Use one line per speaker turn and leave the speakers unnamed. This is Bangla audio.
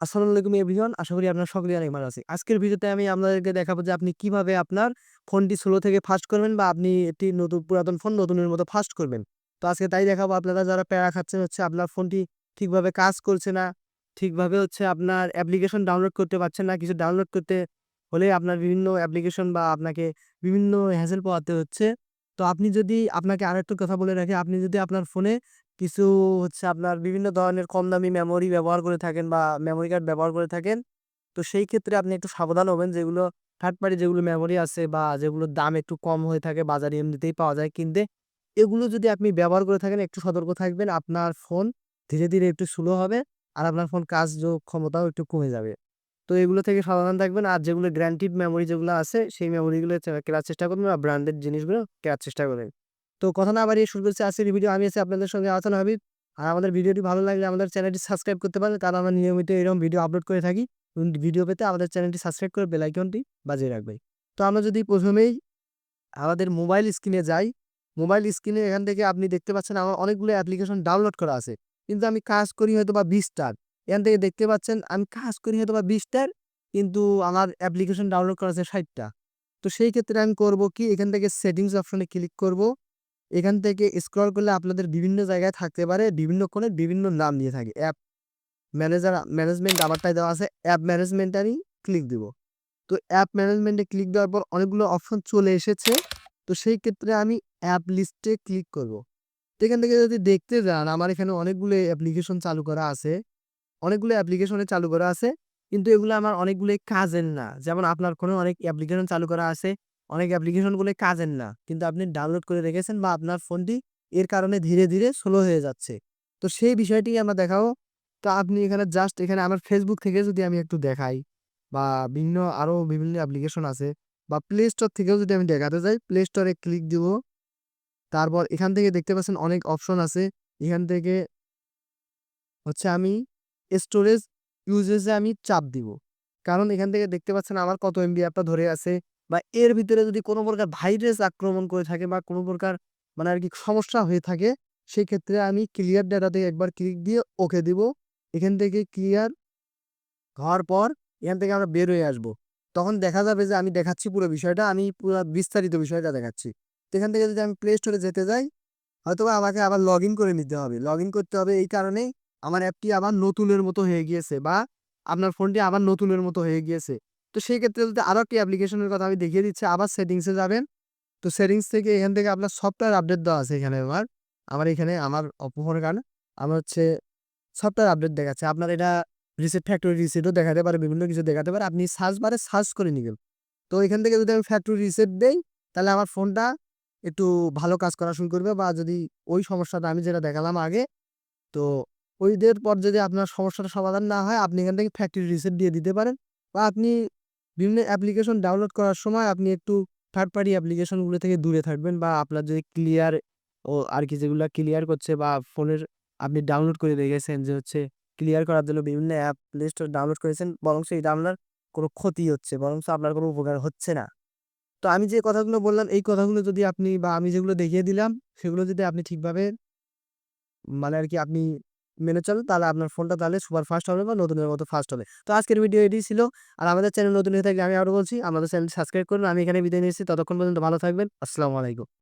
আসসালামু আলাইকুম এভরিওয়ান। আশা করি আপনার সকলেই অনেক ভালো আছেন। আজকের ভিডিওতে আমি আপনাদেরকে দেখাবো যে আপনি কীভাবে আপনার ফোনটি স্লো থেকে ফাস্ট করবেন বা আপনি একটি নতুন পুরাতন ফোন নতুনের মতো ফাস্ট করবেন। তো আজকে তাই দেখাবো আপনারা যারা প্যারা খাচ্ছেন হচ্ছে আপনার ফোনটি ঠিকভাবে কাজ করছে না, ঠিকভাবে হচ্ছে আপনার অ্যাপ্লিকেশন ডাউনলোড করতে পারছেন না। কিছু ডাউনলোড করতে হলে আপনার বিভিন্ন অ্যাপ্লিকেশন বা আপনাকে বিভিন্ন হ্যাসেল পাওয়াতে হচ্ছে। তো আপনি যদি আপনাকে আর একটু কথা বলে রাখি, আপনি যদি আপনার ফোনে কিছু হচ্ছে আপনার বিভিন্ন ধরনের কম দামি মেমোরি ব্যবহার করে থাকেন বা মেমোরি কার্ড ব্যবহার করে থাকেন, তো সেই ক্ষেত্রে আপনি একটু সাবধান হবেন যেগুলো থার্ড পার্টি যেগুলো মেমোরি আছে বা যেগুলোর দাম একটু কম হয়ে থাকে বাজারে এমনিতেই পাওয়া যায় কিনতে। এগুলো যদি আপনি ব্যবহার করে থাকেন একটু সতর্ক থাকবেন। আপনার ফোন ধীরে, ধীরে একটু স্লো হবে আর আপনার ফোন কার্য্য ক্ষমতাও একটু কমে যাবে। তো এগুলো থেকে সাবধান থাকবেন। আর যেগুলো গ্র্যান্টেড মেমোরি যেগুলো আছে সেই মেমোরিগুলো কেনার চেষ্টা করবেন বা ব্র্যান্ডেড জিনিসগুলো কেনার চেষ্টা করবেন। তো কথা না বাড়িয়ে শুরু করছি আজকের ভিডিও। আমি আছি আপনাদের সঙ্গে আহসান হাবিব। আর আমাদের ভিডিওটি ভালো লাগলে আমাদের চ্যানেলটি সাবস্ক্রাইব করতে পারেন। কারণ আমরা নিয়মিত এরকম ভিডিও আপলোড করে থাকি। ভিডিও পেতে আমাদের চ্যানেলটি সাবস্ক্রাইব করে বেল আইকনটি বাজিয়ে রাখবেন। তো আমরা যদি প্রথমেই আমাদের মোবাইল স্ক্রিনে যাই, মোবাইল স্ক্রিনে এখান থেকে আপনি দেখতে পাচ্ছেন আমার অনেকগুলো অ্যাপ্লিকেশন ডাউনলোড করা আছে। কিন্তু আমি কাজ করি হয়তোবা ২০ টার। এখান থেকে দেখতে পাচ্ছেন আমি কাজ করি হয়তোবা ২০ টার, কিন্তু আমার অ্যাপ্লিকেশন ডাউনলোড করা আছে ৬০ টা। তো সেই ক্ষেত্রে আমি করব কি এখান থেকে সেটিংস অপশনে ক্লিক করব। এখান থেকে স্ক্রল করলে আপনাদের বিভিন্ন জায়গায় থাকতে পারে বিভিন্ন কোণে বিভিন্ন নাম দিয়ে থাকে। অ্যাপ ম্যানেজার ম্যানেজমেন্ট আমারটায় দেওয়া আছে অ্যাপ ম্যানেজমেন্টে আমি ক্লিক দিব। তো অ্যাপ ম্যানেজমেন্টে ক্লিক দেওয়ার পর অনেকগুলো অপশন চলে এসেছে। তো সেই ক্ষেত্রে আমি অ্যাপ লিস্টে ক্লিক করব। এখান থেকে যদি দেখতে যান আমার এখানে অনেকগুলো অ্যাপ্লিকেশন চালু করা আছে। অনেকগুলো অ্যাপ্লিকেশনে চালু করা আছে। কিন্তু এগুলো আমার অনেকগুলো কাজের না। যেমন আপনার ফোনেও অনেক অ্যাপ্লিকেশন চালু করা আছে। অনেক অ্যাপ্লিকেশনগুলোই কাজের না। কিন্তু আপনি ডাউনলোড করে রেখেছেন বা আপনার ফোনটি এর কারণে ধীরে, ধীরে স্লো হয়ে যাচ্ছে। তো সেই বিষয়টি আমরা দেখাবো। তো আপনি এখানে জাস্ট এখানে আমার ফেসবুক থেকে যদি আমি একটু দেখাই বা বিভিন্ন আরও বিভিন্ন অ্যাপ্লিকেশন আছে বা প্লে স্টোর থেকেও যদি আমি দেখাতে যাই, প্লে স্টোরে ক্লিক দিব। তারপর এখান থেকে দেখতে পাচ্ছেন অনেক অপশন আছে। এখান থেকে হচ্ছে আমি স্টোরেজ ইউজেজে আমি চাপ দিব। কারণ এখান থেকে দেখতে পাচ্ছেন আমার কত এমবি অ্যাপটা ধরে আছে বা এর ভিতরে যদি কোনো প্রকার ভাইরাস আক্রমণ করে থাকে বা কোনো প্রকার মানে আরকি সমস্যা হয়ে থাকে, সেক্ষেত্রে আমি ক্লিয়ার ডাটাতে একবার ক্লিক দিয়ে ওকে দিব। এখান থেকে ক্লিয়ার হওয়ার পর এখান থেকে আমরা বের হয়ে আসব। তখন দেখা যাবে যে আমি দেখাচ্ছি পুরো বিষয়টা, আমি পুরো বিস্তারিত বিষয়টা দেখাচ্ছি। তো এখান থেকে যদি আমি প্লে স্টোরে যেতে যাই, হয়তোবা আমাকে আবার লগইন করে নিতে হবে। লগইন করতে হবে এই কারণেই আমার অ্যাপটি আবার নতুনের মতো হয়ে গিয়েছে বা আপনার ফোনটি আবার নতুনের মতো হয়ে গিয়েছে। তো সেই ক্ষেত্রে যদি আরও একটি অ্যাপ্লিকেশনের কথা আমি দেখিয়ে দিচ্ছি, আবার সেটিংসে যাবেন। তো সেটিংস থেকে এখান থেকে আপনার সফটওয়্যার আপডেট দেওয়া আছে এখানে আমার। আমার এখানে আমার অপো ফোনের কারণে আমার হচ্ছে সফটওয়্যার আপডেট দেখাচ্ছে। আপনার এটা রিসেট ফ্যাক্টরি রিসেটও দেখাতে পারে, বিভিন্ন কিছু দেখাতে পারে। আপনি সার্চ বারে সার্চ করে নিবেন। তো এখান থেকে যদি আমি ফ্যাক্টরি রিসেট দেই, তাহলে আমার ফোনটা একটু ভালো কাজ করা শুরু করবে বা যদি ওই সমস্যাটা আমি যেটা দেখালাম আগে, তো ওইদের পর যদি আপনার সমস্যাটার সমাধান না হয়, আপনি এখান থেকে ফ্যাক্টরি রিসেট দিয়ে দিতে পারেন বা আপনি বিভিন্ন অ্যাপ্লিকেশন ডাউনলোড করার সময় আপনি একটু থার্ড পার্টি অ্যাপ্লিকেশনগুলো থেকে দূরে থাকবেন বা আপনার যদি ক্লিয়ার ও আর কি যেগুলা ক্লিয়ার করছে বা ফোনের আপনি ডাউনলোড করে রেখেছেন যে হচ্ছে ক্লিয়ার করার জন্য বিভিন্ন অ্যাপ প্লে স্টোরে ডাউনলোড করেছেন, বরং এটা আপনার কোনো ক্ষতি হচ্ছে, বরঞ্চ আপনার কোনো উপকার হচ্ছে না। তো আমি যে কথাগুলো বললাম এই কথাগুলো যদি আপনি বা আমি যেগুলো দেখিয়ে দিলাম, সেগুলো যদি আপনি ঠিকভাবে মানে আর কি আপনি মেনে চলেন, তাহলে আপনার ফোনটা তাহলে সুপার ফাস্ট হবে বা নতুনের মতো ফাস্ট হবে। তো আজকের ভিডিও এটি ছিল। আর আমাদের চ্যানেল নতুন হয়ে থাকলে আমি আরও বলছি আমাদের চ্যানেল সাবস্ক্রাইব করুন। আমি এখানে বিদায় নিয়েছি ততক্ষণ পর্যন্ত ভালো থাকবেন। আসসালামু আলাইকুম।